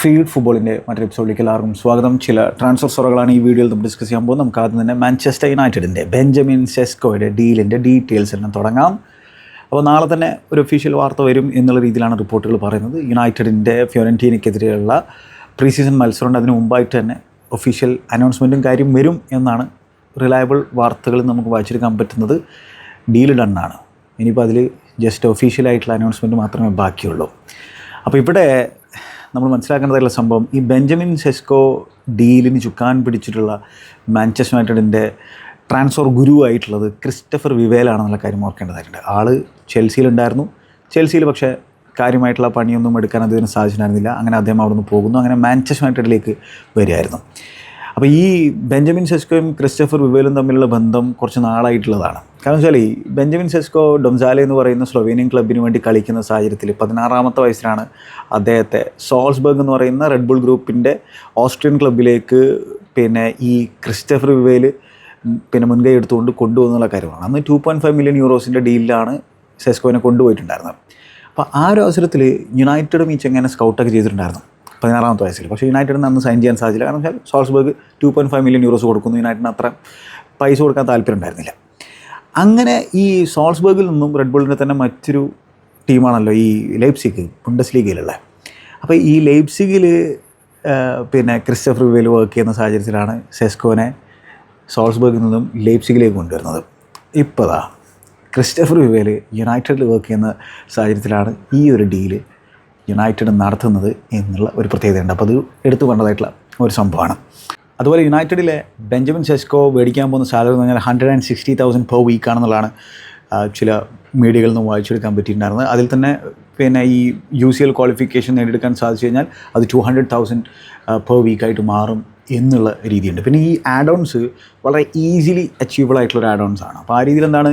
Field ഫുട്ബോളിന്റെ മറ്റൊരു എപ്പിസോഡിലേക്ക് എല്ലാവർക്കും സ്വാഗതം. ചില ട്രാൻസ്ഫർ സൊറകളാണ് ഈ വീഡിയോയിൽ നമ്മൾ ഡിസ്കസ് ചെയ്യാൻ പോകുന്നത്. നമുക്ക് ആദ്യം തന്നെ മാഞ്ചസ്റ്റർ യുണൈറ്റഡിന്റെ ബെഞ്ചമിൻ സെസ്കോയുടെ ഡീലിന്റെ ഡീറ്റെയിൽസ് എല്ലാം തുടങ്ങാം. അപ്പോൾ നാളെ തന്നെ ഒരു ഒഫീഷ്യൽ വാർത്ത വരും എന്നുള്ള രീതിയിലാണ് റിപ്പോർട്ടുകൾ പറയുന്നത്. യുണൈറ്റഡിന്റെ ഫ്യോറന്റീനയ്ക്കെതിരെയുള്ള പ്രീ സീസൺ മത്സരമുണ്ട്. അതിന് മുമ്പായിട്ട് തന്നെ ഒഫീഷ്യൽ അനൗൺസ്മെന്റും കാര്യം വരും എന്നാണ് റിലയബിൾ വാർത്തകൾ നമുക്ക് വായിച്ചെടുക്കാൻ പറ്റുന്നത്. ഡീൽ ഡണ്ണാണ് ഇനിയിപ്പോൾ അതിൽ ജസ്റ്റ് ഒഫീഷ്യലായിട്ടുള്ള അനൗൺസ്മെന്റ് മാത്രമേ ബാക്കിയുള്ളൂ. അപ്പോൾ ഇവിടെ നമ്മൾ മനസ്സിലാക്കേണ്ടതായിട്ടുള്ള സംഭവം ഈ ബെഞ്ചമിൻ സെസ്കോ ഡീലിന് ചുക്കാൻ പിടിച്ചിട്ടുള്ള മാഞ്ചസ്റ്റർ യുണൈറ്റഡിന്റെ ട്രാൻസ്ഫർ ഗുരു ആയിട്ടുള്ളത് ക്രിസ്റ്റഫർ വിവേലാണെന്നുള്ള കാര്യം ഓർക്കേണ്ടതായിട്ടുണ്ട്. ആൾ ചെൽസിയിലുണ്ടായിരുന്നു. ചെൽസിയിൽ പക്ഷേ കാര്യമായിട്ടുള്ള പണിയൊന്നും എടുക്കാൻ അദ്ദേഹത്തിന് സാധിച്ചിട്ടുണ്ടായിരുന്നില്ല. അങ്ങനെ അദ്ദേഹം അവിടെ നിന്ന് പോകുന്നു. അങ്ങനെ മാഞ്ചസ്റ്റർ യുണൈറ്റഡിലേക്ക് വരികയായിരുന്നു. അപ്പോൾ ഈ ബെഞ്ചമിൻ സെസ്കോയും ക്രിസ്റ്റഫർ വിവേലും തമ്മിലുള്ള ബന്ധം കുറച്ച് നാളായിട്ടുള്ളതാണ്. കാരണം വെച്ചാൽ ഈ ബെഞ്ചമിൻ സെസ്കോ ഡൊംസാലെ എന്ന് പറയുന്ന സ്ലൊവേനിയൻ ക്ലബിന് വേണ്ടി കളിക്കുന്ന സാഹചര്യത്തിൽ പതിനാറാമത്തെ വയസ്സിലാണ് അദ്ദേഹത്തെ സോൾസ്ബർഗ് എന്ന് പറയുന്ന റെഡ് ബുൾ ഗ്രൂപ്പിന്റെ ഓസ്ട്രിയൻ ക്ലബിലേക്ക് പിന്നെ ഈ ക്രിസ്റ്റഫർ വിവേൽ പിന്നെ മുൻകൈ എടുത്തുകൊണ്ട് കൊണ്ടുപോകുന്നുള്ള കാര്യമാണ്. അന്ന് ടു പോയിന്റ് ഫൈവ് മില്യൺ യൂറോസിന്റെ ഡീലിലാണ് സെസ്കോനെ കൊണ്ടുപോയിട്ടുണ്ടായിരുന്നത്. അപ്പോൾ ആ ഒരു അവസരത്തിൽ യുണൈറ്റഡും ഈ ചെങ്ങനെ സ്കൗട്ടൊക്കെ ചെയ്തിട്ടുണ്ടായിരുന്നു പതിനാറാമത്തെ വയസ്സിൽ പക്ഷേ യുണൈറ്റഡിന് അന്ന് സൈൻ ചെയ്യാൻ സാധിച്ചില്ല. കാരണം വെച്ചാൽ Salzburg two point five million euros കൊടുക്കുന്നു. യുണൈറ്റഡിന് അത്ര പൈസ കൊടുക്കാൻ താല്പര്യം ഉണ്ടായിരുന്നില്ല അങ്ങനെ ഈ സോൾസ്ബർഗിൽ നിന്നും റെഡ് തന്നെ മറ്റൊരു ടീമാണല്ലോ ഈ ലൈപ്സിക്ക് ബുണ്ടസ് ലീഗയിലുള്ള അപ്പോൾ ഈ ലൈപ്സിഗിൽ പിന്നെ ക്രിസ്റ്റഫർ വേൽ വർക്ക് ചെയ്യുന്ന സാഹചര്യത്തിലാണ് സെസ്കോനെ സോൾസ്ബർഗിൽ നിന്നും ലൈപ്സിഗിലേക്ക് കൊണ്ടുവരുന്നത്. ഇപ്പോഴാ ക്രിസ്റ്റഫർ വിവേൽ യുണൈറ്റഡിൽ വർക്ക് ചെയ്യുന്ന സാഹചര്യത്തിലാണ് ഈ ഒരു ഡീൽ യുണൈറ്റഡ് നടത്തുന്നത് എന്നുള്ള ഒരു പ്രത്യേകതയുണ്ട്. അപ്പോൾ അത് എടുത്തു കൊണ്ടതായിട്ടുള്ള ഒരു സംഭവമാണ്. അതുപോലെ യുണൈറ്റഡിലെ ബെഞ്ചമിൻ സെസ്കോ മേടിക്കാൻ പോകുന്ന സാലറി എന്ന് പറഞ്ഞാൽ hundred and sixty thousand per വീക്കാണെന്നുള്ളതാണ് ചില മീഡിയകളിൽ നിന്ന് വായിച്ചെടുക്കാൻ പറ്റിയിട്ടുണ്ടായിരുന്നത്. അതിൽ തന്നെ പിന്നെ ഈ യു സി എൽ ക്വാളിഫിക്കേഷൻ നേടിയെടുക്കാൻ സാധിച്ചു കഴിഞ്ഞാൽ അത് ടു ഹൺഡ്രഡ് തൗസൻഡ് പെർ വീക്കായിട്ട് മാറും എന്നുള്ള രീതിയുണ്ട്. പിന്നെ ഈ ആഡ് ഓൺസ് വളരെ ഈസിലി അച്ചീവബിൾ ആയിട്ടുള്ള ഒരു ആഡ് ഓൺസ് ആണ്. അപ്പോൾ ആ രീതിയിൽ എന്താണ്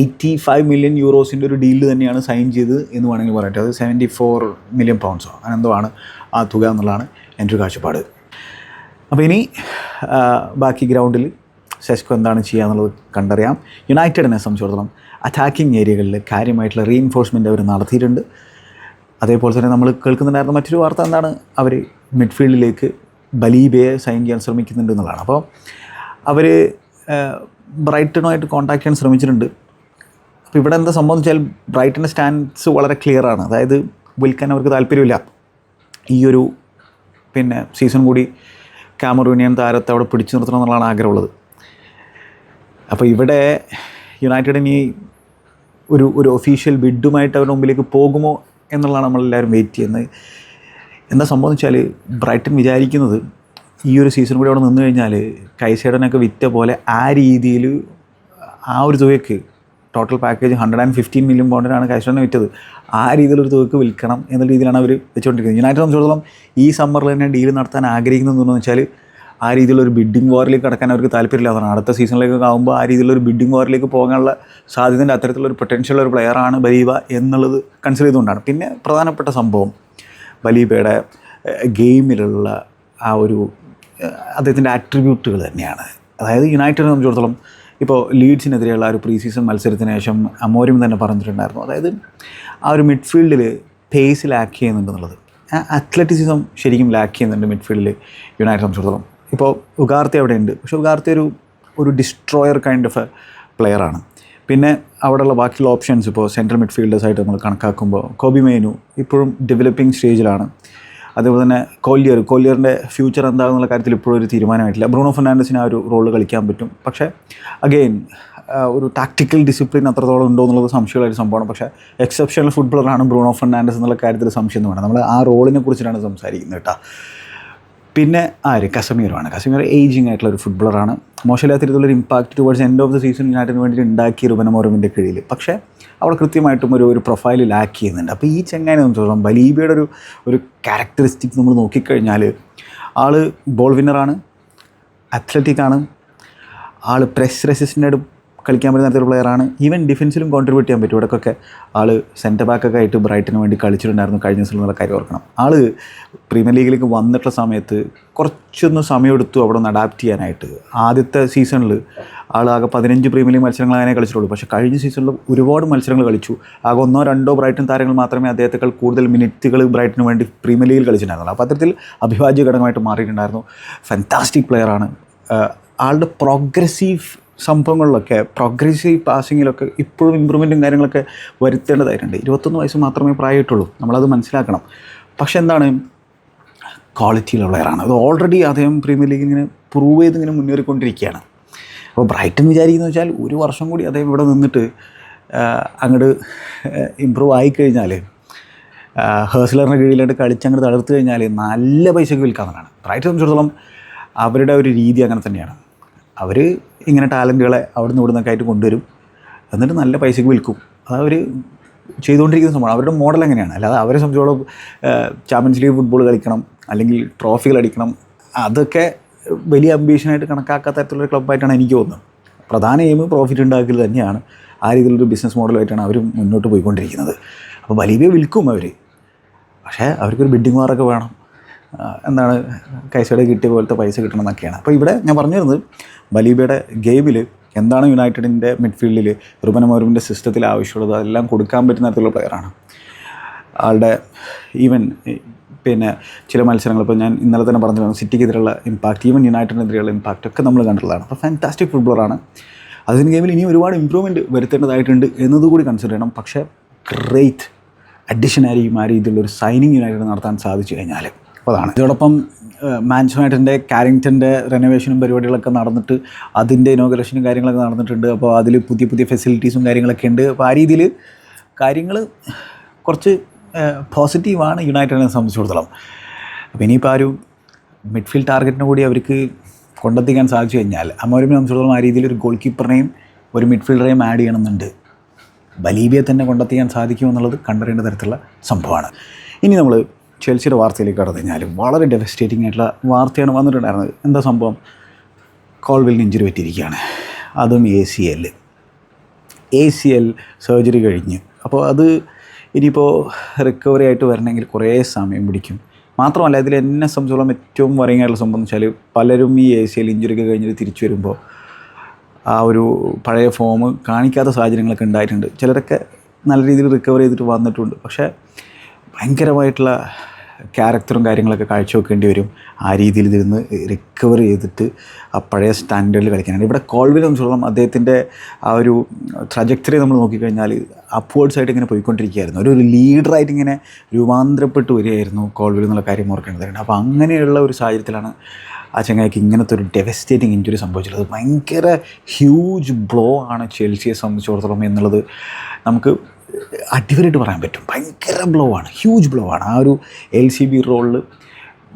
എയ്റ്റി ഫൈവ് മില്യൺ യൂറോസിന്റെ ഒരു ഡീൽ തന്നെയാണ് സൈൻ ചെയ്ത് എന്ന് വേണമെങ്കിൽ പറയട്ടെ. അത് സെവന്റി ഫോർ മില്യൺ പൗണ്ട്സോ അങ്ങനെ എന്തോ ആണ് ആ തുക എന്നുള്ളതാണ് എന്റെ ഒരു കാഴ്ചപ്പാട്. അപ്പോൾ ഇനി ബാക്കി ഗ്രൗണ്ടിൽ സെസ്കോ എന്താണ് ചെയ്യുക എന്നുള്ളത് കണ്ടറിയാം. യുണൈറ്റഡിനെ സംബന്ധിച്ചിടത്തോളം അറ്റാക്കിംഗ് ഏരിയകളിൽ കാര്യമായിട്ടുള്ള റീഇൻഫോഴ്സ്മെന്റ് അവർ നടത്തിയിട്ടുണ്ട്. അതേപോലെ തന്നെ നമ്മൾ കേൾക്കുന്നുണ്ടായിരുന്ന മറ്റൊരു വാർത്ത എന്താണ്? അവർ മിഡ്ഫീൽഡിലേക്ക് ബലീബയെ സൈൻ ചെയ്യാൻ ശ്രമിക്കുന്നുണ്ട് എന്നുള്ളതാണ്. അപ്പോൾ അവർ ബ്രൈറ്റണുമായിട്ട് കോൺടാക്ട് ചെയ്യാൻ ശ്രമിച്ചിട്ടുണ്ട്. അപ്പോൾ ഇവിടെ എന്താ സംബന്ധിച്ചാൽ ബ്രൈറ്റന്റെ സ്റ്റാൻഡ്സ് വളരെ ക്ലിയർ ആണ്. അതായത് വിൽക്കാൻ അവർക്ക് താല്പര്യമില്ല. ഈ ഒരു പിന്നെ സീസൺ കൂടി കാമറൂണിയൻ താരത്തെ അവിടെ പിടിച്ചു നിർത്തണം എന്നുള്ളതാണ് ആഗ്രഹമുള്ളത്. അപ്പോൾ ഇവിടെ യുണൈറ്റഡ് ഇനി ഒരു ഒരു ഒഫീഷ്യൽ ബിഡുമായിട്ട് അവരുടെ മുമ്പിലേക്ക് പോകുമോ എന്നുള്ളതാണ് നമ്മളെല്ലാവരും വെയിറ്റ് ചെയ്യുന്നത്. എന്താ സംഭവം വെച്ചാൽ ബ്രൈറ്റൺ വിചാരിക്കുന്നത് ഈ ഒരു സീസൺ കൂടി അവിടെ നിന്ന് കഴിഞ്ഞാൽ കൈസൈഡനൊക്കെ വിറ്റ പോലെ ആ രീതിയിൽ ആ ഒരു തുകയ്ക്ക് total package hundred and fifteen million പൗണ്ടിനാണ് കൈസൈഡനെ വിറ്റത്. ആ രീതിയിലൊരു തുകക്ക് വിൽക്കണം എന്ന രീതിയിലാണ് അവർ വെച്ചുകൊണ്ടിരിക്കുന്നത്. യുണൈറ്റഡ് സംബന്ധിച്ചിടത്തോളം ഈ സമ്മറിൽ തന്നെ ഡീൽ നടത്താൻ ആഗ്രഹിക്കുന്നത് എന്ന് വെച്ചാൽ ആ രീതിയിലുള്ള ഒരു ബിഡിംഗ് വാറിലേക്ക് കടക്കാൻ അവർക്ക് താല്പര്യമില്ല അതാണ് അടുത്ത സീസണിലേക്ക് ആകുമ്പോൾ ആ രീതിയിലൊരു ഒരു ബിഡിംഗ് വാറിലേക്ക് പോകാനുള്ള സാധ്യതന്റെ അത്തരത്തിലുള്ള ഒരു പൊട്ടൻഷ്യൽ ഒരു പ്ലെയറാണ് ബലീബ എന്നുള്ളത് കൺസിഡർ ചെയ്തുകൊണ്ടാണ്. പിന്നെ പ്രധാനപ്പെട്ട സംഭവം ബലീബയുടെ ഗെയിമിലുള്ള ആ ഒരു അദ്ദേഹത്തിന്റെ ആട്രിബ്യൂട്ടുകൾ തന്നെയാണ്. അതായത് യുണൈറ്റഡിനെ സംബന്ധിച്ചിടത്തോളം ഇപ്പോൾ ലീഡ്സിനെതിരെയുള്ള ഒരു പ്രീ സീസൺ മത്സരത്തിന് ശേഷം അമോരും തന്നെ പറഞ്ഞിട്ടുണ്ടായിരുന്നു. അതായത് ആ ഒരു മിഡ്ഫീൽഡിൽ പേസ് ലാക്ക് ചെയ്യുന്നുണ്ടെന്നുള്ളത് ആ അത്ലറ്റിസിസം ശരിക്കും ലാക്ക് ചെയ്യുന്നുണ്ട് മിഡ്ഫീൽഡിൽ യുണൈറ്റഡ് സംബന്ധിച്ചിടത്തോളം. ഇപ്പോൾ ഉഗാർത്തി അവിടെ ഉണ്ട് പക്ഷേ ഉഗാർത്തി ഒരു ഒരു ഡിസ്ട്രോയർ കൈൻഡ് ഓഫ് എ പ്ലെയറാണ് പിന്നെ അവിടെയുള്ള ബാക്കിയുള്ള ഓപ്ഷൻസ് ഇപ്പോൾ സെൻട്രൽ മിഡ്ഫീൽഡേഴ്സായിട്ട് നമ്മൾ കണക്കാക്കുമ്പോൾ കോബി മേനു ഇപ്പോഴും ഡെവലപ്പിംഗ് സ്റ്റേജിലാണ് അതുപോലെ തന്നെ കോല്യർ കോല്യറിന്റെ ഫ്യൂച്ചർ എന്താകുന്നുള്ള കാര്യത്തിൽ ഇപ്പോഴും ഒരു തീരുമാനമായിട്ടില്ല. ബ്രൂണോ ഫെർണാണ്ടസിന് ആ ഒരു റോൾ കളിക്കാൻ പറ്റും. പക്ഷേ അഗെയിൻ ഒരു ടാക്ടിക്കൽ ഡിസിപ്ലിൻ അത്രത്തോളം ഉണ്ടോ എന്നുള്ളത് സംശയമുള്ളൊരു സംഭവമാണ്. പക്ഷേ എക്സെപ്ഷണൽ ഫുട്ബോളറാണ് ബ്രൂണോ ഫെർണാണ്ടസ് എന്നുള്ള കാര്യത്തിൽ സംശയം എന്ന് വേണം നമ്മൾ ആ റോളിനെ കുറിച്ചിട്ടാണ് സംസാരിക്കുന്നത് കേട്ടോ. പിന്നെ ആര് കസമീറാണ് കസമീർ ഏജിങ് ആയിട്ടുള്ള ഒരു ഫുട്ബോളറാണ് മോശമില്ലാത്ത രീതിയിലുള്ള impact towards end of the season യുണൈറ്റഡിന് വേണ്ടിയിട്ട് ഉണ്ടാക്കി റുബനമോറമിന്റെ കീഴിൽ പക്ഷേ അവിടെ കൃത്യമായിട്ടും ഒരു ഒരു പ്രൊഫൈൽ ലാക്ക് ചെയ്യുന്നുണ്ട് അപ്പോൾ ഈ ചെങ്ങാനെ സംബന്ധിച്ചിടത്തോളം ബലീബയുടെ ഒരു ഒരു ക്യാരക്ടറിസ്റ്റിക് നമ്മൾ നോക്കിക്കഴിഞ്ഞാൽ ആൾ ബോൾ വിന്നറാണ് അത്ലറ്റിക് ആണ്. ആൾ പ്രസ് റെസിസ്റ്റന്റ് കളിക്കാൻ പറ്റുന്ന തരത്തിലുള്ള പ്ലെയറാണ് ഈവൻ ഡിഫൻസിലും കോൺട്രിബ്യൂട്ട് ചെയ്യാൻ പറ്റും. ഇവിടെയൊക്കെ ആൾ സെന്റർ ബാക്കൊക്കെ ആയിട്ട് ബ്രൈറ്റിന് വേണ്ടി കളിച്ചിട്ടുണ്ടായിരുന്നു കഴിഞ്ഞ ദിവസം എന്നുള്ള കാര്യം ഓർക്കണം. ആൾ പ്രീമിയർ ലീഗിലേക്ക് വന്നിട്ടുള്ള സമയത്ത് കുറച്ചൊന്ന് സമയമെടുത്തു അവിടെ ഒന്ന് അഡാപ്റ്റ് ചെയ്യാനായിട്ട്. ആദ്യത്തെ സീസണിൽ ആൾ ആകെ പതിനഞ്ച് പ്രീമിയർ ലീഗ് മത്സരങ്ങൾ അങ്ങനെ കളിച്ചിട്ടുള്ളൂ. പക്ഷേ കഴിഞ്ഞ സീസണിൽ ഒരുപാട് മത്സരങ്ങൾ കളിച്ചു. ആകെ ഒന്നോ രണ്ടോ ബ്രൈറ്റൺ താരങ്ങൾ മാത്രമേ അദ്ദേഹത്തെക്കാൾ കൂടുതൽ മിനിറ്റുകൾ ബ്രൈറ്റിന് വേണ്ടി പ്രീമിയർ ലീഗിൽ കളിച്ചിട്ടുണ്ടായിരുന്നുള്ളൂ. അപ്പോൾ അത്തരത്തിൽ അഭിവാജ്യ ഘടകമായിട്ട് മാറിയിട്ടുണ്ടായിരുന്നു ഫാന്റാസ്റ്റിക് പ്ലെയറാണ് ആളുടെ പ്രോഗ്രസീവ് സംഭവങ്ങളിലൊക്കെ പ്രോഗ്രസീവ് പാസിങ്ങിലൊക്കെ ഇപ്പോഴും ഇമ്പ്രൂവ്മെന്റും കാര്യങ്ങളൊക്കെ വരുത്തേണ്ടതായിട്ടുണ്ട്. ഇരുപത്തൊന്ന് വയസ്സ് മാത്രമേ പ്രായമായിട്ടുള്ളൂ. നമ്മളത് മനസ്സിലാക്കണം. പക്ഷെ എന്താണ്? ക്വാളിറ്റിയിലുള്ള പ്ലെയറാണ് അത് ഓൾറെഡി അദ്ദേഹം പ്രീമിയർ ലീഗ് ഇങ്ങനെ പ്രൂവ് ചെയ്ത് ഇങ്ങനെ മുന്നേറിക്കൊണ്ടിരിക്കുകയാണ്. അപ്പോൾ ബ്രൈറ്റൺ വിചാരിക്കുന്നത് വെച്ചാൽ ഒരു വർഷം കൂടി അദ്ദേഹം ഇവിടെ നിന്നിട്ട് അങ്ങോട്ട് ഇമ്പ്രൂവ് ആയിക്കഴിഞ്ഞാൽ ഹേഴ്സലറിന്റെ കീഴിലായിട്ട് കളിച്ച് അങ്ങോട്ട് തളർത്ത് കഴിഞ്ഞാൽ നല്ല പൈസയ്ക്ക് വിൽക്കാവുന്നതാണ് ബ്രൈറ്റ് സംബന്ധിച്ചിടത്തോളം അവരുടെ ഒരു രീതി അങ്ങനെ തന്നെയാണ്. അവർ ഇങ്ങനെ ടാലന്റുകളെ അവിടുന്ന് ഇവിടുന്നൊക്കെ ആയിട്ട് കൊണ്ടുവരും. എന്നിട്ട് നല്ല പൈസയ്ക്ക് വിൽക്കും. അത് അവർ ചെയ്തുകൊണ്ടിരിക്കുന്ന സംഭവമാണ്. അവരുടെ മോഡൽ എങ്ങനെയാണ്? അല്ലാതെ അവരെ സംബന്ധിച്ചോളം ചാമ്പ്യൻസ് ലീഗ് ഫുട്ബോൾ കളിക്കണം അല്ലെങ്കിൽ ട്രോഫികൾ അടിക്കണം അതൊക്കെ വലിയ അംബീഷനായിട്ട് കണക്കാക്കാത്ത തരത്തിലുള്ള ക്ലബ്ബായിട്ടാണ് എനിക്ക് തോന്നുന്നത്. പ്രധാന എയിം പ്രോഫിറ്റ് ഉണ്ടാക്കൽ തന്നെയാണ് ആ രീതിയിലൊരു ബിസിനസ് മോഡലായിട്ടാണ് അവർ മുന്നോട്ട് പോയിക്കൊണ്ടിരിക്കുന്നത്. അപ്പോൾ വലിയ വിൽക്കും അവർ പക്ഷേ അവർക്കൊരു ബിൽഡിംഗ് വാറൊക്കെ വേണം. എന്താണ് കൈസയുടെ കിട്ടിയ പോലത്തെ പൈസ കിട്ടണം എന്നൊക്കെയാണ് അപ്പോൾ ഇവിടെ ഞാൻ പറഞ്ഞിരുന്നത് ബലീബയുടെ ഗെയിമിൽ എന്താണ് യുണൈറ്റഡിന്റെ മിഡ്ഫീൽഡിൽ റുബൻ മൗരുവിന്റെ സിസ്റ്റത്തിൽ ആവശ്യമുള്ളത് അതെല്ലാം കൊടുക്കാൻ പറ്റുന്ന തരത്തിലുള്ള പ്ലെയറാണ് ആളുടെ ഈവൻ പിന്നെ ചില മത്സരങ്ങൾ ഇപ്പോൾ ഞാൻ ഇന്നലെ തന്നെ പറഞ്ഞിരുന്നു സിറ്റിക്കെതിരെയുള്ള ഇമ്പാക്റ്റ് ഈവൻ യുണൈറ്റഡിനെതിരെയുള്ള ഇമ്പാക്റ്റ് ഒക്കെ നമ്മൾ കണ്ടിട്ടുള്ളതാണ്. അപ്പോൾ ഫാന്റാസ്റ്റിക് ഫുട്ബോളാണ് അതിന് ഗെയിമിൽ ഇനി ഒരുപാട് ഇമ്പ്രൂവ്മെന്റ് വരുത്തേണ്ടതായിട്ടുണ്ട് എന്നതുകൂടി കൺസിഡർ ചെയ്യണം. പക്ഷേ ഗ്രേറ്റ് അഡീഷനായിരിക്കും ആ രീതിയിലുള്ള ഒരു സൈനിങ് യുണൈറ്റഡ് നടത്താൻ സാധിച്ചു കഴിഞ്ഞാൽ അതാണ്. ഇതോടൊപ്പം യുണൈറ്റഡിന്റെ കാരിങ്ടന്റെ റെനോവേഷനും പരിപാടികളൊക്കെ നടന്നിട്ട് അതിന്റെ ഇനോഗ്രേഷനും കാര്യങ്ങളൊക്കെ നടന്നിട്ടുണ്ട്. അപ്പോൾ അതിൽ പുതിയ പുതിയ ഫെസിലിറ്റീസും കാര്യങ്ങളൊക്കെ ഉണ്ട്. അപ്പോൾ ആ രീതിയിൽ കാര്യങ്ങൾ കുറച്ച് പോസിറ്റീവാണ് യുണൈറ്റഡിനെ സംബന്ധിച്ചിടത്തോളം. അപ്പോൾ ഇനിയിപ്പോൾ ആ ഒരു മിഡ്ഫീൽഡ് ടാർഗറ്റിന് കൂടി അവർക്ക് കൊണ്ടെത്തിക്കാൻ സാധിച്ചു കഴിഞ്ഞാൽ അമോരിമിനെ സംബന്ധിച്ചിടത്തോളം ആ രീതിയിൽ ഒരു ഗോൾ കീപ്പറിനെയും ഒരു മിഡ്ഫീൽഡറെയും ആഡ് ചെയ്യണമെന്നുണ്ട്. ബലീബിയെ തന്നെ കൊണ്ടെത്തിക്കാൻ സാധിക്കുമെന്നുള്ളത് കണ്ടറിയേണ്ട തരത്തിലുള്ള സംഭവമാണ്. ഇനി നമ്മൾ ചെൽസിയുടെ വാർത്തയിലേക്ക് കടന്നു കഴിഞ്ഞാൽ വളരെ ഡെവസ്റ്റേറ്റിംഗ് ആയിട്ടുള്ള വാർത്തയാണ് വന്നിട്ടുണ്ടായിരുന്നത്. എന്താ സംഭവം? കോൾവിലിന് ഇഞ്ചുറി പറ്റിയിരിക്കുകയാണ് അതും A C L A C L surgery കഴിഞ്ഞ്. അപ്പോൾ അത് ഇനിയിപ്പോൾ റിക്കവറി ആയിട്ട് വരണമെങ്കിൽ കുറേ സമയം പിടിക്കും. മാത്രമല്ല ഇതിൽ എന്നെ സംബന്ധിച്ചോളം ഏറ്റവും ആയിട്ടുള്ള സംഭവം എന്ന് വെച്ചാൽ പലരും ഈ എ സി എൽ ഇഞ്ചുറി കഴിഞ്ഞിട്ട് തിരിച്ചു വരുമ്പോൾ ആ ഒരു പഴയ ഫോം കാണിക്കാത്ത സാഹചര്യങ്ങളൊക്കെ ഉണ്ടായിട്ടുണ്ട്. ചിലരൊക്കെ നല്ല രീതിയിൽ റിക്കവർ ചെയ്തിട്ട് വന്നിട്ടുണ്ട്. പക്ഷേ ഭയങ്കരമായിട്ടുള്ള ക്യാരക്ടറും കാര്യങ്ങളൊക്കെ കാഴ്ചവെക്കേണ്ടി വരും. ആ രീതിയിൽ ഇതിരുന്ന് റിക്കവർ ചെയ്തിട്ട് ആ പഴയ സ്റ്റാൻഡേർഡിൽ കളിക്കാനാണ് ഇവിടെ കോൾവിനെ സംബന്ധിച്ചിടത്തോളം അദ്ദേഹത്തിന്റെ ആ ഒരു ട്രജക്ടറി നമ്മൾ നോക്കിക്കഴിഞ്ഞാൽ അപ്വേർഡ്സ് ആയിട്ട് ഇങ്ങനെ പോയിക്കൊണ്ടിരിക്കുകയായിരുന്നു. ഒരു ലീഡറായിട്ട് ഇങ്ങനെ രൂപാന്തരപ്പെട്ട് വരികയായിരുന്നു കോൾവിൽ എന്നുള്ള കാര്യം ഓർക്കേണ്ടതുണ്ട് അപ്പോൾ അങ്ങനെയുള്ള ഒരു സാഹചര്യത്തിലാണ് ആ ചങ്ങായിക്ക് ഇങ്ങനത്തെ ഒരു ഡെവസ്റ്റേറ്റിംഗ് ഇഞ്ചുറി സംഭവിച്ചിട്ടുള്ളത്. ഭയങ്കര ഹ്യൂജ് ബ്ലോ ആണ് ചെൽസിയെ സംബന്ധിച്ചിടത്തോളം എന്നുള്ളത് നമുക്ക് അടിപൊളിയായിട്ട് പറയാൻ പറ്റും. ഭയങ്കര ബ്ലോ ആണ്. ഹ്യൂജ് ബ്ലോ ആണ്. ആ ഒരു എൽ സി ബി റോളിൽ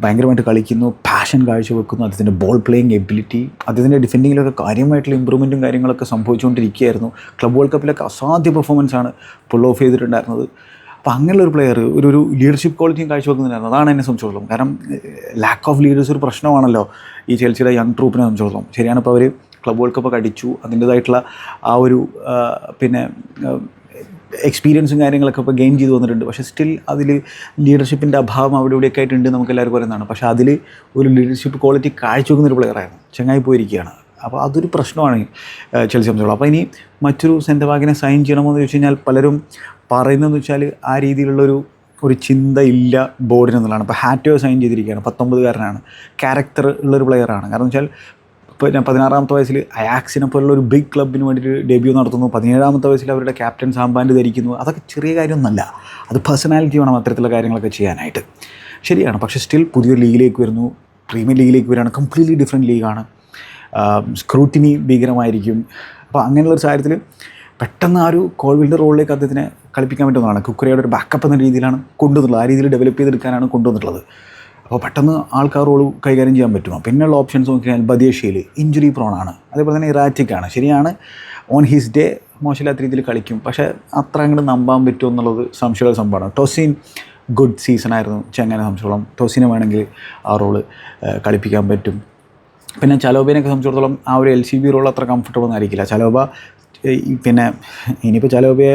ഭയങ്കരമായിട്ട് കളിക്കുന്നു പാഷൻ കാഴ്ചവെക്കുന്നു അദ്ദേഹത്തിന്റെ ബോൾ പ്ലേയിങ് എബിലിറ്റി അദ്ദേഹത്തിന്റെ ഡിഫെൻഡിങ്ങിലൊക്കെ കാര്യമായിട്ടുള്ള ഇമ്പ്രൂവ്മെന്റും കാര്യങ്ങളൊക്കെ സംഭവിച്ചുകൊണ്ടിരിക്കുകയായിരുന്നു. ക്ലബ് വേൾഡ് കപ്പിലൊക്കെ അസാധ്യ പെർഫോമൻസ് ആണ് പുൾ ഓഫ് ചെയ്തിട്ടുണ്ടായിരുന്നത്. അപ്പോൾ അങ്ങനെയുള്ള ഒരു പ്ലെയർ ഒരു ഒരു ലീഡർഷിപ്പ് ക്വാളിറ്റിയും കാഴ്ചവെക്കുന്നുണ്ടായിരുന്നു. അതാണ് എന്നെ സംബന്ധിച്ചിടത്തോളം. കാരണം ലാക്ക് ഓഫ് ലീഡേഴ്സ് ഒരു പ്രശ്നമാണല്ലോ ഈ ചെൽസിയുടെ യങ് ട്രൂപ്പിനെ സംബന്ധിച്ചിടത്തോളം. ശരിയാണ് ഇപ്പോൾ അവർ ക്ലബ് വേൾഡ് കപ്പ് ഒക്കെ അടിച്ചു. അതിന്റേതായിട്ടുള്ള ആ ഒരു പിന്നെ എക്സ്പീരിയൻസും കാര്യങ്ങളൊക്കെ ഇപ്പോൾ ഗെയിൻ ചെയ്ത് വന്നിട്ടുണ്ട്. പക്ഷേ സ്റ്റിൽ അതിൽ ലീഡർഷിപ്പിന്റെ അഭാവം അവിടെ ഇവിടെയൊക്കെ ആയിട്ടുണ്ട് നമുക്ക് എല്ലാവർക്കും പറയുന്നതാണ് പക്ഷേ അതിൽ ഒരു ലീഡർഷിപ്പ് ക്വാളിറ്റി കാഴ്ചവെക്കുന്ന ഒരു പ്ലെയറായിരുന്നു ചങ്ങായി പോയിരിക്കുകയാണ്. അപ്പോൾ അതൊരു പ്രശ്നമാണ് ചില സംബന്ധിച്ചോളം. അപ്പോൾ ഇനി മറ്റൊരു സെന്റർ ബാക്കിനെ സൈൻ ചെയ്യണമെന്ന് ചോദിച്ചു കഴിഞ്ഞാൽ പലരും പറയുന്നതെന്ന് വെച്ചാൽ ആ രീതിയിലുള്ളൊരു ഒരു ചിന്ത ഇല്ല ബോർഡിന് ഇപ്പോൾ ഹാറ്റോ സൈൻ ചെയ്തിരിക്കുകയാണ്. പത്തൊമ്പതുകാരനാണ്. ക്യാരക്ടർ ഉള്ളൊരു പ്ലെയറാണ് കാരണം വെച്ചാൽ പിന്നെ പതിനാറാമത്തെ വയസ്സിൽ അയാക്സിനെ പോലുള്ള ഒരു ബിഗ് ക്ലബിന് വേണ്ടിയിട്ട് ഡെബ്യൂ നടത്തുന്നു. പതിനേഴാമത്തെ വയസ്സിൽ അവരുടെ ക്യാപ്റ്റൻ സാമ്പാൻഡ് ധരിക്കുന്നു. അതൊക്കെ ചെറിയ കാര്യമൊന്നുമല്ല. അത് പേഴ്സണാലിറ്റി വേണം അത്തരത്തിലുള്ള കാര്യങ്ങളൊക്കെ ചെയ്യാനായിട്ട്. ശരിയാണ്. പക്ഷേ സ്റ്റിൽ പുതിയൊരു ലീഗിലേക്ക് വരുന്നു. പ്രീമിയർ ലീഗിലേക്ക് വരികയാണ്. കംപ്ലീറ്റ്ലി ഡിഫറെന്റ് ലീഗാണ്. സ്ക്രൂട്ടിനി ഭീകരമായിരിക്കും. അപ്പോൾ അങ്ങനെയുള്ളൊരു സാഹചര്യത്തിൽ പെട്ടെന്ന് ആ ഒരു കോൾവിന്റെ റോളിലേക്ക് അദ്ദേഹത്തിനെ കളിപ്പിക്കാൻ പറ്റുന്നതാണ് കുക്കറയുടെ ഒരു ബാക്കപ്പ് എന്ന രീതിയിലാണ് കൊണ്ടുവന്നുള്ളത് ആ രീതിയിൽ ഡെവലപ്പ് ചെയ്തെടുക്കാനാണ് കൊണ്ടുവന്നിട്ടുള്ളത്. അപ്പോൾ പെട്ടെന്ന് ആൾക്കാരോട് കൈകാര്യം ചെയ്യാൻ പറ്റുമോ? പിന്നെയുള്ള ഓപ്ഷൻസ് നോക്കിക്കഴിഞ്ഞാൽ ബദിയഷയിൽ ഇഞ്ചുറി പ്രോണാണ് അതേപോലെ തന്നെ ഇറാറ്റിക് ആണ്. ശരിയാണ് ഓൺ ഹിസ് ഡേ മോശമില്ലാത്ത രീതിയിൽ കളിക്കും. പക്ഷേ അത്ര അങ്ങോട്ട് നമ്പാൻ പറ്റുമോ എന്നുള്ളത് സംശയമുള്ള സംഭവമാണ്. ടൊസിൻ ഗുഡ് സീസൺ ആയിരുന്നു. ചെങ്ങനെ സംബന്ധിച്ചോളം ടൊസിനെ വേണമെങ്കിൽ ആ റോൾ കളിപ്പിക്കാൻ പറ്റും. പിന്നെ ചലോബേനൊക്കെ സംബന്ധിച്ചിടത്തോളം ആ ഒരു എൽ സി ബി റോൾ അത്ര കംഫർട്ടബിൾ ഒന്നും ആയിരിക്കില്ല. ചലോബ പിന്നെ ഇനിയിപ്പോൾ ചലോബയെ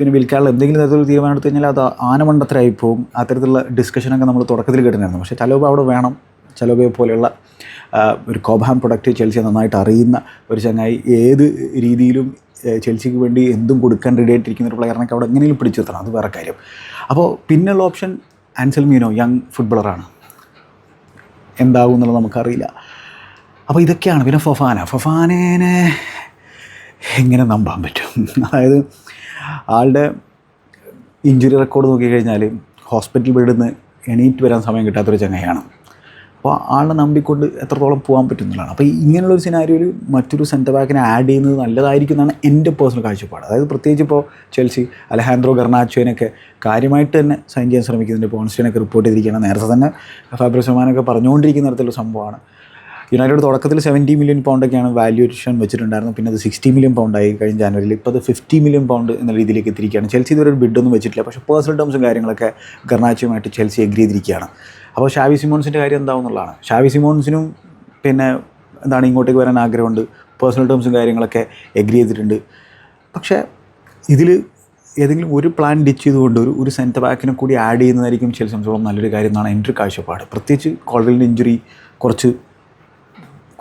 പിന്നെ വിൽക്കാനുള്ള എന്തെങ്കിലും തരത്തിലുള്ള തീരുമാനം എടുത്തു കഴിഞ്ഞാൽ അത് ആനമണ്ടത്തരായി പോകും. അത്തരത്തിലുള്ള ഡിസ്കഷനൊക്കെ നമ്മൾ തുടക്കത്തിൽ കിട്ടുന്നതായിരുന്നു പക്ഷേ ചലോബ അവിടെ വേണം. ചലോബയെ പോലെയുള്ള ഒരു കോബാം പ്രൊഡക്റ്റ് ചെൽസിയെ നന്നായിട്ട് അറിയുന്ന ഒരു ചങ്ങായി ഏത് രീതിയിലും ചെൽസിക്ക് വേണ്ടി എന്തും കൊടുക്കാൻ റെഡി ആയിട്ടിരിക്കുന്ന ഒരു പ്ലെയറിനൊക്കെ അവിടെ എങ്ങനെയും പിടിച്ചു നിർത്തണം. അത് വേറെ കാര്യം. അപ്പോൾ പിന്നെയുള്ള ഓപ്ഷൻ ആൻസൽ മീനോ യങ് ഫുട്ബോളറാണ് എന്താകും എന്നുള്ളത് നമുക്കറിയില്ല. അപ്പോൾ ഇതൊക്കെയാണ്. പിന്നെ ഫൊഫാന. ഫൊഫാനേനെ എങ്ങനെ നമ്പാൻ പറ്റും? അതായത് ആളുടെ ഇഞ്ചുറി റെക്കോർഡ് നോക്കിക്കഴിഞ്ഞാൽ ഹോസ്പിറ്റൽ ബെഡിൽ നിന്ന് എണീറ്റ് വരാൻ സമയം കിട്ടാത്തൊരു ചങ്ങയാണ് അപ്പോൾ ആളെ നമ്പിക്കൊണ്ട് എത്രത്തോളം പോകാൻ പറ്റുന്നതാണ് അപ്പോൾ ഇങ്ങനെയുള്ളൊരു സിനാരിയോയിൽ മറ്റൊരു സെന്റർ ബാക്കിനെ ആഡ് ചെയ്യുന്നത് നല്ലതായിരിക്കും എന്നാണ് എന്റെ പേഴ്സണൽ കാഴ്ചപ്പാട്. അതായത് പ്രത്യേകിച്ച് ഇപ്പോൾ ചെൽസി അലഹാൻഡ്രോ ഗർണാച്ചോനൊക്കെ കാര്യമായിട്ട് തന്നെ സൈൻ ചെയ്യാൻ ശ്രമിക്കുന്നുണ്ട്. പോൺസ്റ്റിനൊക്കെ റിപ്പോർട്ട് ചെയ്തിരിക്കുകയാണ്. നേരത്തെ തന്നെ ഫാബ്രിസമാനൊക്കെ പറഞ്ഞുകൊണ്ടിരിക്കുന്ന തരത്തിലുള്ള സംഭവമാണ്. യുണൈറ്റഡ് തുടക്കത്തിൽ സെവന്റി മില്യൺ പൗണ്ടൊക്കെയാണ് വാല്യൂഷൻ വെച്ചിട്ടുണ്ടായിരുന്നു പിന്നെ അത് സിക്സ്റ്റി മില്യൺ പൗണ്ടായി കഴിഞ്ഞ ജാനുവരിയിൽ. ഇപ്പോൾ അത് ഫിഫ്റ്റി മില്യൺ പൗണ്ട് എന്ന രീതിയിലേക്ക് എത്തിയിരിക്കുകയാണ്. ചെൽസി ഇതുവരെ ഒരു ബിഡൊന്നും വെച്ചിട്ടില്ല. പക്ഷേ പേഴ്സണൽ ടേംസും കാര്യങ്ങളൊക്കെ ഗർണാച്ചയുമായിട്ട് ചെൽസി എഗ്രി ചെയ്തിരിക്കുകയാണ്. അപ്പോൾ ഷാവി സിമോൺസിന്റെ കാര്യം എന്താവുന്നുള്ളതാണ് ഷാവി സിമോൺസിനും പിന്നെ എന്താണ് ഇങ്ങോട്ടേക്ക് വരാൻ ആഗ്രഹമുണ്ട്. പേഴ്സണൽ ടേംസും കാര്യങ്ങളൊക്കെ എഗ്രി ചെയ്തിട്ടുണ്ട്. പക്ഷേ ഇതിൽ ഏതെങ്കിലും ഒരു പ്ലാൻ ഡിച്ച് ചെയ്തുകൊണ്ട് ഒരു ഒരു സെന്റർ ബാക്കിനെ കൂടി ആഡ് ചെയ്യുന്നതായിരിക്കും ചില സംബന്ധിച്ചോളം നല്ലൊരു കാര്യം എന്നാണ് എന്റെ ഒരു കാഴ്ചപ്പാട്. പ്രത്യേകിച്ച് കോൾവിലിന്റെ ഇഞ്ചുറി കുറച്ച്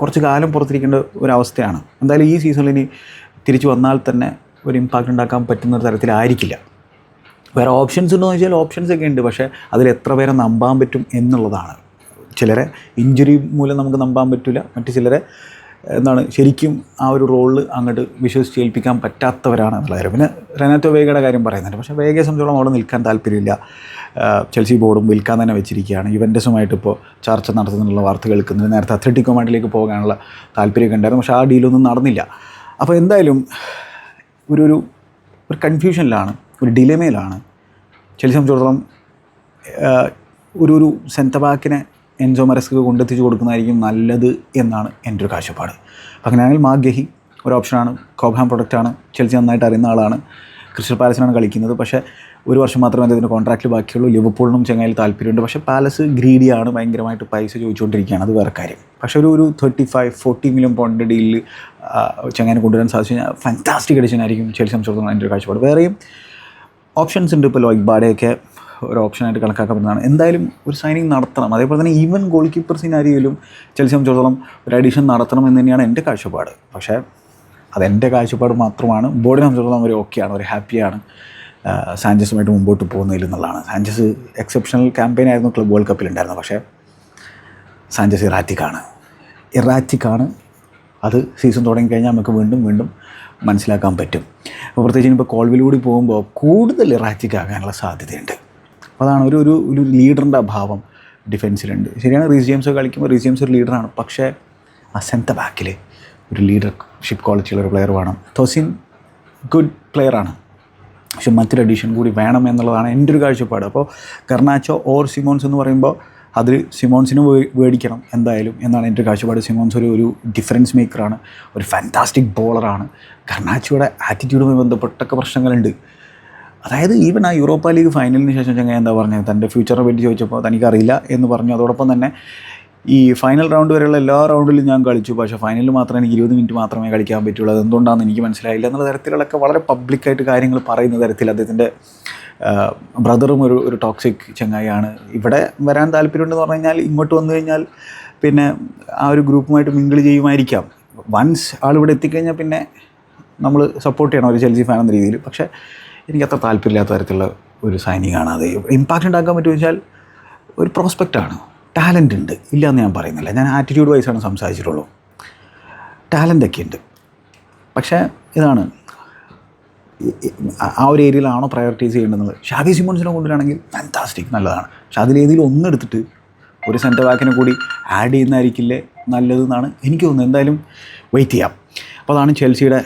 കുറച്ച് കാലം പുറത്തിരിക്കേണ്ട അവസ്ഥയാണ് എന്തായാലും ഈ സീസണിൽ ഇനി തിരിച്ചു വന്നാൽ തന്നെ ഒരു ഇമ്പാക്റ്റ് ഉണ്ടാക്കാൻ പറ്റുന്ന ഒരു തരത്തിലായിരിക്കില്ല. വേറെ ഓപ്ഷൻസ് ഉണ്ടോ എന്ന് വെച്ചാൽ ഓപ്ഷൻസ് ഒക്കെ ഉണ്ട്. പക്ഷേ അതിൽ എത്ര പേരെ നമ്പാൻ പറ്റും എന്നുള്ളതാണ്. ചിലരെ ഇഞ്ചുറി മൂലം നമുക്ക് നമ്പാൻ പറ്റില്ല മറ്റു ചിലരെ എന്താണ് ശരിക്കും ആ ഒരു റോളിൽ അങ്ങോട്ട് വിശ്വസിച്ച് ഏൽപ്പിക്കാൻ പറ്റാത്തവരാണ് എന്നുള്ള കാര്യം പിന്നെ റെനാറ്റോ വേഗയുടെ കാര്യം പറയുന്നുണ്ട്. പക്ഷേ വേഗയെ സംബന്ധിച്ചോളം അവിടെ നിൽക്കാൻ താല്പര്യമില്ല. ചെൽസി ബോർഡും വിൽക്കാൻ തന്നെ വെച്ചിരിക്കുകയാണ്. ഇവന്റസുമായിട്ട് ഇപ്പോൾ ചർച്ച നടത്തുന്നുള്ള വാർത്ത കേൾക്കുന്നുണ്ട് നേരത്തെ അത്ലറ്റിക്കോ മാഡിലേക്ക് പോകാനുള്ള താല്പര്യമൊക്കെ ഉണ്ടായിരുന്നു. പക്ഷേ ആ ഡീലൊന്നും നടന്നില്ല. അപ്പോൾ എന്തായാലും ഒരു ഒരു ഒരു കൺഫ്യൂഷനിലാണ് ഒരു ഡിലേമയിലാണ് ചെൽസി സംബന്ധിച്ചിടത്തോളം ഒരു ഒരു സെന്റർ ബാക്കിനെ എൻജോ മരസ്ക്ക് കൊണ്ടെത്തിച്ച് കൊടുക്കുന്നതായിരിക്കും നല്ലത് എന്നാണ് എന്റെ ഒരു കാഴ്ചപ്പാട്. അങ്ങനെയാണെങ്കിൽ അങ്ങനെയാണെങ്കിൽ മാഗഹി ഒരു ഓപ്ഷനാണ്. കോബ്ഹാം പ്രൊഡക്റ്റാണ്. ചെൽസി നന്നായിട്ട് അറിയുന്ന ആളാണ്. ക്രിസ്റ്റൽ പാലസിനാണ് കളിക്കുന്നത്. പക്ഷേ ഒരു വർഷം മാത്രമേ അദ്ദേഹത്തിന്റെ കോൺട്രാക്റ്റ് ബാക്കിയുള്ളൂ. ലിവർപൂളിനും ചെങ്ങായിൽ താല്പര്യമുണ്ട്. പക്ഷേ പാലസ് ഗ്രീഡിയാണ് ഭയങ്കരമായിട്ട് പൈസ ചോദിച്ചുകൊണ്ടിരിക്കുകയാണ്. അത് വേറെ കാര്യം. പക്ഷേ ഒരു ഒരു thirty five forty million pound ഡീലിൽ ചെങ്ങാനെ കൊണ്ടുവരാൻ സാധിച്ചു കഴിഞ്ഞാൽ ഫാന്റാസ്റ്റിക് എഡിഷൻ ആയിരിക്കും ചെൽസി സംബന്ധിച്ചിടത്തോളം എന്റെ ഒരു കാഴ്ചപ്പാട്. വേറെയും ഓപ്ഷൻസ് ഉണ്ട്. ഇപ്പോൾ ലോയിക് ബാഡയൊക്കെ ഒരു ഓപ്ഷനായിട്ട് കണക്കാക്കപ്പെടുന്നതാണ്. എന്തായാലും ഒരു സൈനിങ് നടത്തണം. അതേപോലെ തന്നെ ഈവൻ ഗോൾ കീപ്പർ സിനാരിയിലും ചെൽസി സംബന്ധിച്ചിടത്തോളം ഒരു അഡീഷൻ നടത്തണം എന്ന് തന്നെയാണ് എന്റെ കാഴ്ചപ്പാട്. പക്ഷേ അതെന്റെ കാഴ്ചപ്പാട് മാത്രമാണ്. ബോർഡിനെ സംബന്ധിച്ചിടത്തോളം അവർ ഓക്കെയാണ് അവർ ഹാപ്പിയാണ് സാഞ്ചസുമായിട്ട് മുമ്പോട്ട് പോകുന്നതിൽ എന്നുള്ളതാണ് സാഞ്ചസ് എക്സെപ്ഷണൽ ക്യാമ്പയിൻ ആയിരുന്നു ക്ലബ് വേൾഡ് കപ്പിൽ ഉണ്ടായിരുന്നത്. പക്ഷേ സാഞ്ചസ് ഇറാറ്റിക്കാണ് ഇറാറ്റിക്കാണ് അത് സീസൺ തുടങ്ങിക്കഴിഞ്ഞാൽ നമുക്ക് വീണ്ടും വീണ്ടും മനസ്സിലാക്കാൻ പറ്റും. അപ്പോൾ പ്രത്യേകിച്ച് ഇപ്പോൾ കോൾവിലൂടെ പോകുമ്പോൾ കൂടുതൽ ഇറാറ്റിക് ആകാനുള്ള സാധ്യതയുണ്ട്. അപ്പോൾ അതാണ് ഒരു ഒരു ഒരു ലീഡറിന്റെ അഭാവം ഡിഫൻസിലുണ്ട്. ശരിയാണ് റീസ് ജെയിംസ് കളിക്കുമ്പോൾ റീസ് ജെയിംസ് ഒരു ലീഡറാണ്. പക്ഷേ ആ സെന്റർ ബാക്കിൽ ഒരു ലീഡർഷിപ്പ് ക്വാളിറ്റിയുള്ള ഒരു പ്ലെയർ വേണം. തോസിൻ ഗുഡ് പ്ലെയറാണ് പക്ഷെ മറ്റൊരു അഡീഷൻ കൂടി വേണം എന്നുള്ളതാണ് എന്റെ ഒരു കാഴ്ചപ്പാട്. അപ്പോൾ കർണാച്ചോ ഓർ സിമോൺസ് എന്ന് പറയുമ്പോൾ അതിൽ സിമോൺസിന് മേടിക്കണം എന്തായാലും എന്നാണ് എന്റെ കാഴ്ചപ്പാട്. സിമോൺസ് ഒരു ഒരു ഡിഫറൻസ് മേക്കറാണ് ഒരു ഫാന്റാസ്റ്റിക് ബോളറാണ് കർണാച്ചോയുടെ ആറ്റിറ്റ്യൂഡുമായി ബന്ധപ്പെട്ടൊക്കെ പ്രശ്നങ്ങളുണ്ട്. അതായത് ഈവൻ ആ യൂറോപ്പ ലീഗ് ഫൈനലിന് ശേഷം ചങ്ങ എന്താ പറഞ്ഞത് തന്റെ ഫ്യൂച്ചറിനെ പറ്റി ചോദിച്ചപ്പോൾ തനിക്കറിയില്ല എന്ന് പറഞ്ഞു. അതോടൊപ്പം തന്നെ ഈ ഫൈനൽ റൗണ്ട് വരെയുള്ള എല്ലാ റൗണ്ടിലും ഞാൻ കളിച്ചു. പക്ഷേ ഫൈനലിൽ മാത്രം എനിക്ക് ഇരുപത് മിനിറ്റ് മാത്രമേ കളിക്കാൻ പറ്റുള്ളൂ. അത് എന്തുകൊണ്ടാണെന്ന് എനിക്ക് മനസ്സിലായില്ല എന്നുള്ള തരത്തിലുള്ളൊക്കെ വളരെ പബ്ലിക്കായിട്ട് കാര്യങ്ങൾ പറയുന്ന തരത്തിൽ അദ്ദേഹത്തിന്റെ ബ്രദറും ഒരു ഒരു ടോക്സിക് ചങ്ങായിയാണ്. ഇവിടെ വരാൻ താല്പര്യമുണ്ടെന്ന് പറഞ്ഞു കഴിഞ്ഞാൽ ഇങ്ങോട്ട് വന്നു കഴിഞ്ഞാൽ പിന്നെ ആ ഒരു ഗ്രൂപ്പുമായിട്ട് മിങ്കിൾ ചെയ്യുമായിരിക്കാം. വൺസ് ആളിവിടെ എത്തിക്കഴിഞ്ഞാൽ പിന്നെ നമ്മൾ സപ്പോർട്ട് ചെയ്യണം. ഒരു ചെൽസി ഫാൻ എന്ന രീതിയിൽ. പക്ഷേ എനിക്ക് അത്ര താല്പര്യമില്ലാത്ത തരത്തിലുള്ള ഒരു സൈനിങ് ആണ് അത്. ഇമ്പാക്റ്റ് ഉണ്ടാക്കാൻ പറ്റുമെന്ന് വെച്ചാൽ ഒരു പ്രോസ്പെക്റ്റാണ് ടാലന്റ് ഉണ്ട്. ഇല്ല എന്ന് ഞാൻ പറയുന്നില്ല. ഞാൻ ആറ്റിറ്റ്യൂഡ് വൈസാണ് സംസാരിച്ചിട്ടുള്ളൂ. ടാലന്റൊക്കെ ഉണ്ട്. പക്ഷേ ഇതാണ് ആ- ഒരു ഏരിയയിലാണോ പ്രയോറിറ്റൈസ് ചെയ്യേണ്ടത്? ഷാദി സിമോൺസിനെ കൊണ്ടുവരാണെങ്കിൽ ഫാന്റാസ്റ്റിക് നല്ലതാണ്. പക്ഷെ ഒന്ന് എടുത്തിട്ട് ഒരു സെന്റർ ബാക്കിനെ കൂടി ആഡ് ചെയ്യുന്നതായിരിക്കില്ലേ നല്ലതെന്നാണ് എനിക്ക് തോന്നുന്നത്. എന്തായാലും വെയിറ്റ് ചെയ്യാം. അപ്പോൾ അതാണ് ചെൽസിയുടെ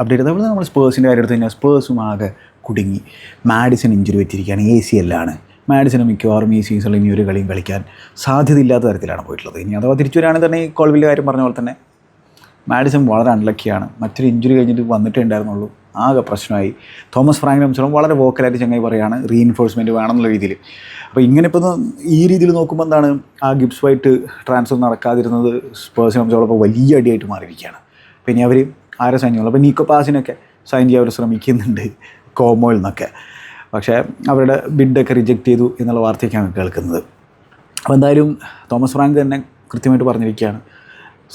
അപ്ഡേറ്റ് അതുപോലെ നമ്മൾ സ്പേഴ്സിന്റെ കാര്യം എടുത്തു കഴിഞ്ഞാൽ സ്പേഴ്സും ആകെ കുടുങ്ങി. മാഡിസൺ ഇഞ്ചുറി പറ്റിയിരിക്കുകയാണ് എ സി എല്ലാണ് മാഡിസണും മിക്കവാറും ഈ സീസണിൽ ഇനി ഒരു കളിയും കളിക്കാൻ സാധ്യതയില്ലാത്ത തരത്തിലാണ് പോയിട്ടുള്ളത്. ഇനി അഥവാ തിരിച്ചു വരികയാണെങ്കിൽ തന്നെ ഈ കോൾവിന്റെ കാര്യം പറഞ്ഞ പോലെ തന്നെ മാഡിസൺ വളരെ അൺലക്കിയാണ് മറ്റൊരു ഇഞ്ചുറി കഴിഞ്ഞിട്ട് വന്നിട്ടേ ഉണ്ടായിരുന്നുള്ളൂ. ആകെ പ്രശ്നമായി. തോമസ് ഫ്രാങ്കിനെ സംബന്ധിച്ചോളം വളരെ വോക്കലായിട്ട് ചങ്ങായി പറയുകയാണ്. റീഇൻഫോഴ്സ്മെന്റ് വേണമെന്നുള്ള രീതിയിൽ. അപ്പോൾ ഇങ്ങനെ ഇപ്പോൾ ഈ രീതിയിൽ നോക്കുമ്പോൾ എന്താണ്? ആ ഗിബ്സ് വൈറ്റ് ട്രാൻസ്ഫർ നടക്കാതിരുന്നത് സ്പേഴ്സിനെ സംബന്ധിച്ചോളം ഇപ്പോൾ വലിയ അടിയായിട്ട് മാറിയിരിക്കുകയാണ്. പിന്നെ അവർ ആരെ സൈൻ ചെയ്യുള്ളൂ അപ്പോൾ നീക്കോ പാസിനൊക്കെ സൈൻ ചെയ്യാൻ അവർ ശ്രമിക്കുന്നുണ്ട്. കോമോയിൽ നിന്നൊക്കെ. പക്ഷേ അവരുടെ ബിഡൊക്കെ റിജക്റ്റ് ചെയ്തു എന്നുള്ള വാർത്തയൊക്കെയാണ് കേൾക്കുന്നത്. അപ്പോൾ എന്തായാലും തോമസ് ഫ്രാങ്ക് തന്നെ കൃത്യമായിട്ട് പറഞ്ഞിരിക്കുകയാണ്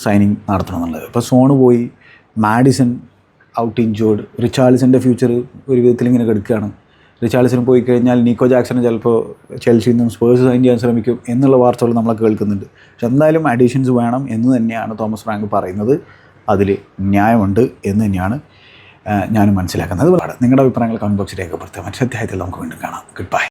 സൈനിങ് നടത്തണം എന്നുള്ളത്. ഇപ്പോൾ സോണ് പോയി മാഡിസൺ ഔട്ട് ഇഞ്ചോർഡ് റിച്ചാൾസിന്റെ ഫ്യൂച്ചർ ഒരു വിധത്തിൽ ഇങ്ങനെ കെടുക്കുകയാണ്. റിച്ചാർഡ്സിന് പോയി കഴിഞ്ഞാൽ നിക്കോ ജാക്സൺ ചിലപ്പോൾ ചെൽസിയിൽ നിന്നും സ്പേഴ്സ് സൈൻ ചെയ്യാൻ ശ്രമിക്കും എന്നുള്ള വാർത്തകൾ നമ്മൾ കേൾക്കുന്നുണ്ട്. പക്ഷെ എന്തായാലും അഡീഷൻസ് വേണം എന്ന് തന്നെയാണ് തോമസ് ഫ്രാങ്ക് പറയുന്നത്. അതിൽ ന്യായമുണ്ട് എന്ന് തന്നെയാണ് ഞാനും മനസ്സിലാക്കുന്നത്. നിങ്ങളുടെ അഭിപ്രായങ്ങൾ കമന്റ് ബോക്സിൽ രേഖപ്പെടുത്തുക. മറ്റൊരു അധ്യായത്തിൽ നമുക്ക് വീണ്ടും കാണാം. Good bye